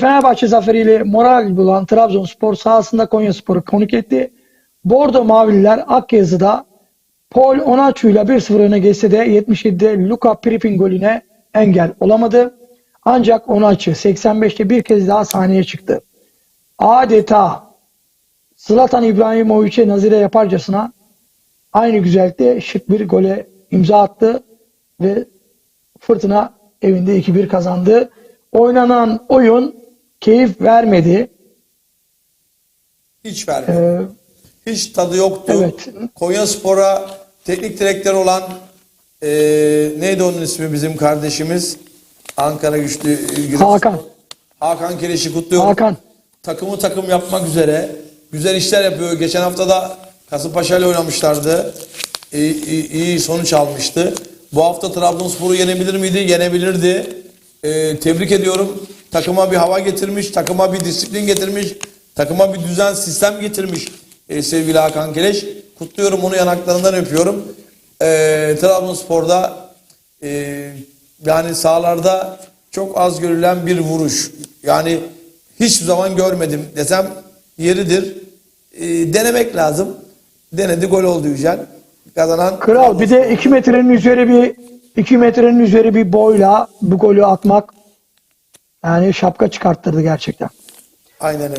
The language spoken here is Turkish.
Fenerbahçe zaferiyle moral bulan Trabzonspor sahasında Konyaspor'u konuk etti. Bordo Mavililer Akyazı'da Paul Onaçu ile 1-0 öne geçse de 77'de Luka Prip'in golüne engel olamadı. Ancak Onaçu 85'te bir kez daha sahneye çıktı. Adeta Zlatan İbrahimovic'e nazire yaparcasına aynı güzellikte şık bir gole imza attı ve Fırtına evinde 2-1 kazandı. Oynanan oyun keyif vermedi. Hiç vermedi. Ee, Hiç tadı yoktu. Evet. Konya Spor'a teknik direktör olan eee, neydi onun ismi bizim kardeşimiz? Ankara güçlü ilgili. Hakan. Hakan Keleş'i kutluyorum. Hakan. Takımı takım yapmak üzere. Güzel işler yapıyor. Geçen hafta da Kasımpaşa ile oynamışlardı. İyi, iyi, iyi sonuç almıştı. Bu hafta Trabzonspor'u yenebilir miydi? Yenebilirdi. Ee, tebrik ediyorum. Takıma bir hava getirmiş, takıma bir disiplin getirmiş, takıma bir düzen, sistem getirmiş ee, sevgili Hakan Keleş. Kutluyorum onu yanaklarından öpüyorum. Ee, Trabzonspor'da ee, yani sahalarda çok az görülen bir vuruş. Yani hiçbir zaman görmedim desem yeridir. Ee, denemek lazım. Denedi gol oldu Yücel. Kazanan Kral bir de 2 metrenin üzeri bir 2 metrenin üzeri bir boyla bu golü atmak yani şapka çıkarttırdı gerçekten. Aynen öyle.